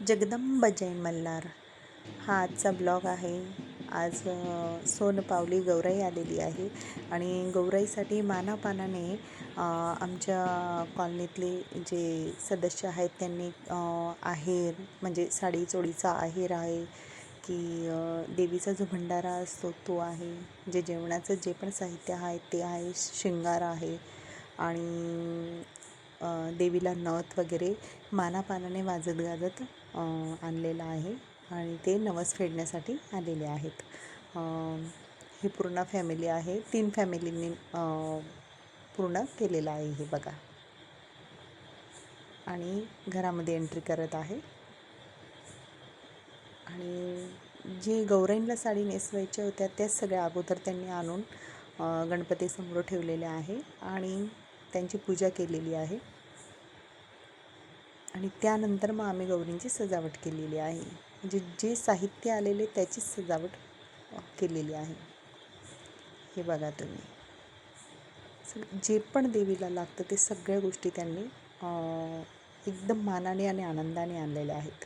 जगदंब जय मल्हार हा आजचा ब्लॉग आहे. आज सोनपावली गौराई आलेली आहे आणि गौराईसाठी मानापानाने आमच्या कॉलनीतले जे सदस्य आहेत त्यांनी आहेर म्हणजे साडी चोळीचा आहेर आहे की देवीचा जो भंडारा असतो तो आहे. जे जेवणाचं जे पण साहित्य आहे ते आहे शृंगार आहे आणि देवीला नथ वगैरे मानापानाने वाजत गाजत आणलेलं आहे आणि ते नवस फेडण्यासाठी आलेले आहेत. ही पूर्ण फॅमिली आहे. तीन फॅमिलींनी पूर्ण केलेलं आहे हे बघा. आणि घरामध्ये एंट्री करत आहे. आणि जी गौराईंला साडी नेसवायच्या होत्या त्याच सगळ्या अगोदर त्यांनी आणून गणपतीसमोर ठेवलेल्या आहे आणि त्यांची पूजा केलेली आहे. आणि त्यानंतर मग आम्ही गौरींची सजावट केलेली आहे. म्हणजे जे साहित्य आलेले त्याचीच सजावट केलेली आहे. हे बघा तुम्ही. सग- जे पण देवीला लागतं ते सगळ्या गोष्टी त्यांनी एकदम मानाने आणि आनंदाने आणलेल्या आहेत.